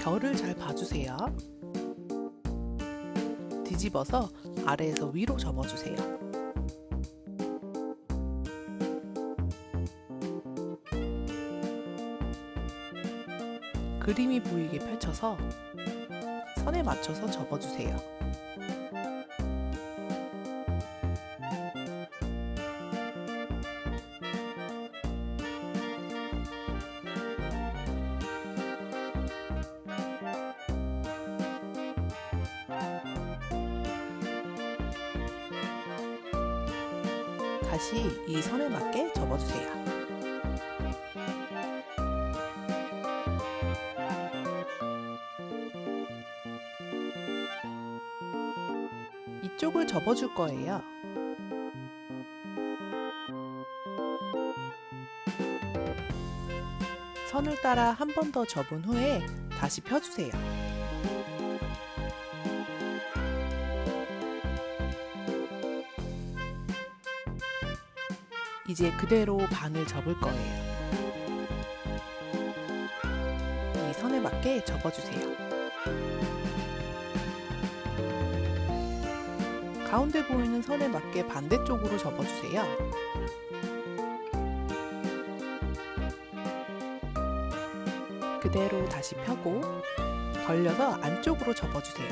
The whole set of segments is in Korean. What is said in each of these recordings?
별을 잘 봐주세요. 뒤집어서 아래에서 위로 접어주세요. 그림이 보이게 펼쳐서 선에 맞춰서 접어주세요. 다시 이 선에 맞게 접어주세요. 이쪽을 접어줄 거예요. 선을 따라 한 번 더 접은 후에 다시 펴주세요. 이제 그대로 반을 접을 거예요. 이 선에 맞게 접어주세요. 가운데 보이는 선에 맞게 반대쪽으로 접어주세요. 그대로 다시 펴고 벌려서 안쪽으로 접어주세요.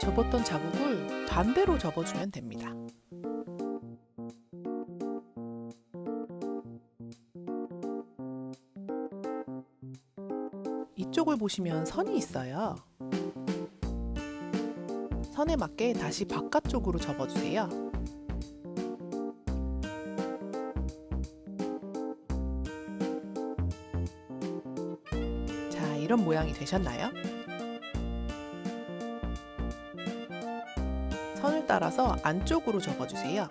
접었던 자국을 반대로 접어주면 됩니다. 보시면 선이 있어요. 선에 맞게 다시 바깥쪽으로 접어주세요. 자, 이런 모양이 되셨나요? 선을 따라서 안쪽으로 접어주세요.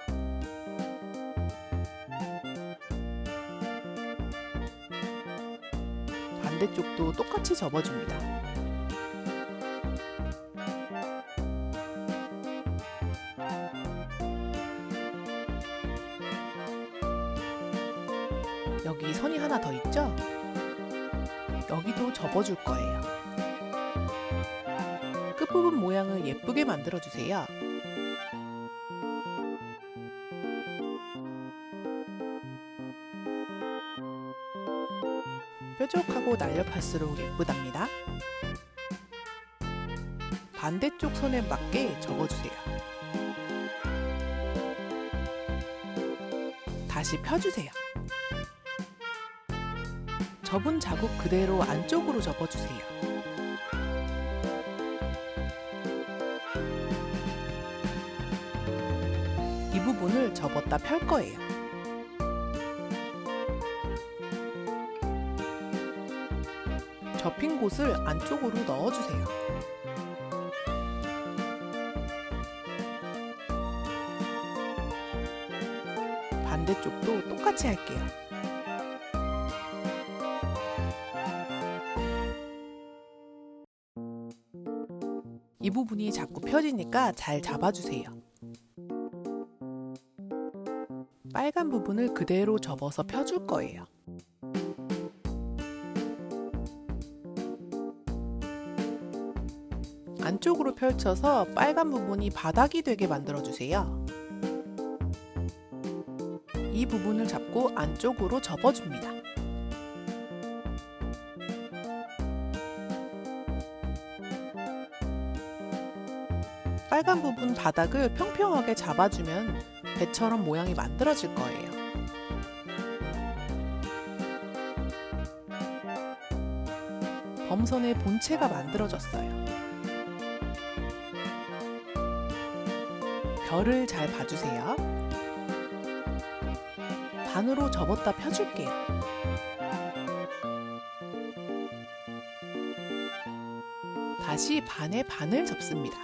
반대쪽도 똑같이 접어줍니다. 여기 선이 하나 더 있죠? 여기도 접어줄 거예요. 끝부분 모양을 예쁘게 만들어주세요. 뾰족하고 날렵할수록 예쁘답니다. 반대쪽 선에 맞게 접어주세요. 다시 펴주세요. 접은 자국 그대로 안쪽으로 접어주세요. 이 부분을 접었다 펼 거예요. 접힌 곳을 안쪽으로 넣어주세요. 반대쪽도 똑같이 할게요. 이 부분이 자꾸 펴지니까 잘 잡아주세요. 빨간 부분을 그대로 접어서 펴줄 거예요. 안쪽으로 펼쳐서 빨간 부분이 바닥이 되게 만들어주세요. 이 부분을 잡고 안쪽으로 접어줍니다. 빨간 부분 바닥을 평평하게 잡아주면 배처럼 모양이 만들어질 거예요. 범선의 본체가 만들어졌어요. 별을 잘 봐주세요. 반으로 접었다 펴줄게요. 다시 반에 반을 접습니다.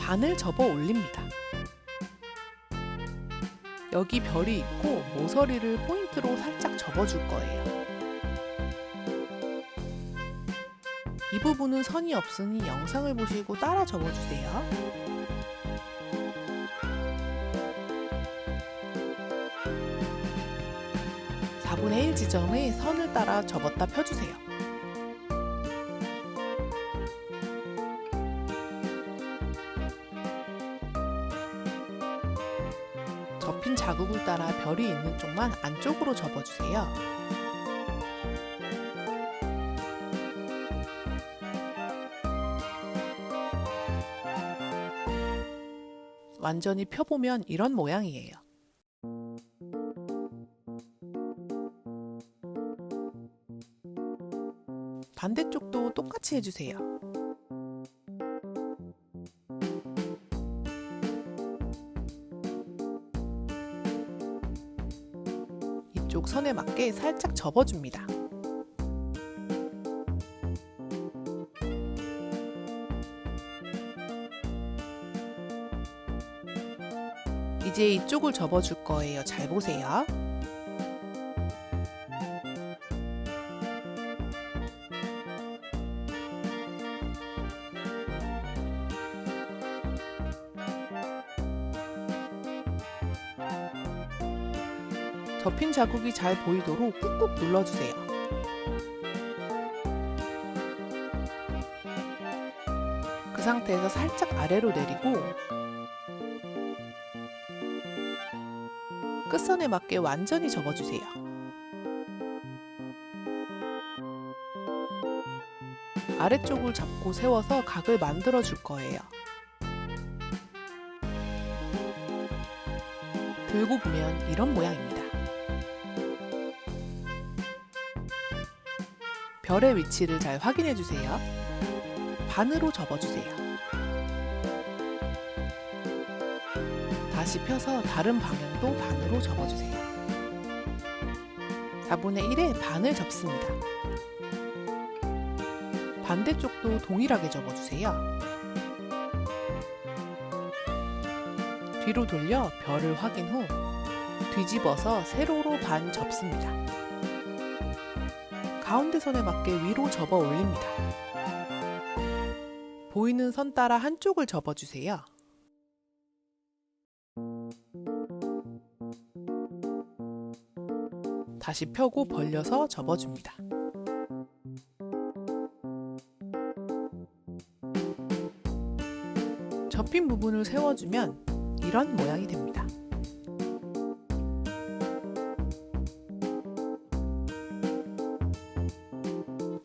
반을 접어 올립니다. 여기 별이 있고 모서리를 포인트로 살짝 접어줄 거예요. 이 부분은 선이 없으니 영상을 보시고 따라 접어주세요. 4분의 1 지점의 선을 따라 접었다 펴주세요. 접힌 자국을 따라 별이 있는 쪽만 안쪽으로 접어주세요. 완전히 펴보면 이런 모양이에요. 반대쪽도 똑같이 해주세요. 이쪽 선에 맞게 살짝 접어줍니다. 이제 이쪽을 접어줄 거예요. 잘 보세요. 접힌 자국이 잘 보이도록 꾹꾹 눌러주세요. 그 상태에서 살짝 아래로 내리고 끝선에 맞게 완전히 접어주세요. 아래쪽을 잡고 세워서 각을 만들어 줄 거예요. 들고 보면 이런 모양입니다. 별의 위치를 잘 확인해 주세요. 반으로 접어주세요. 다시 펴서 다른 방향도 반으로 접어주세요. 4분의 1에 반을 접습니다. 반대쪽도 동일하게 접어주세요. 뒤로 돌려 별을 확인 후 뒤집어서 세로로 반 접습니다. 가운데 선에 맞게 위로 접어 올립니다. 보이는 선 따라 한쪽을 접어주세요. 다시 펴고 벌려서 접어줍니다. 접힌 부분을 세워주면 이런 모양이 됩니다.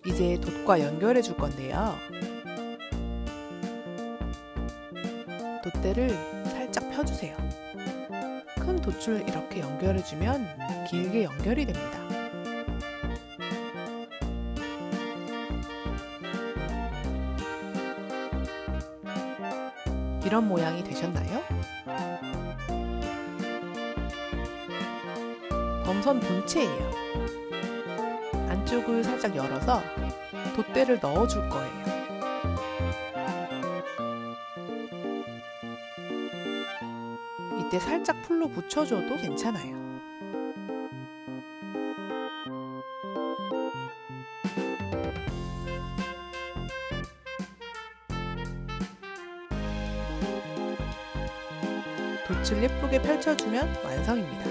이제 돛과 연결해 줄 건데요. 돛대를 펴주세요. 큰 돛줄 이렇게 연결해주면 길게 연결이 됩니다. 이런 모양이 되셨나요? 범선 본체예요. 안쪽을 살짝 열어서 돛대를 넣어줄 거예요. 이때 살짝 풀로 붙여줘도 괜찮아요. 돛을 예쁘게 펼쳐주면 완성입니다.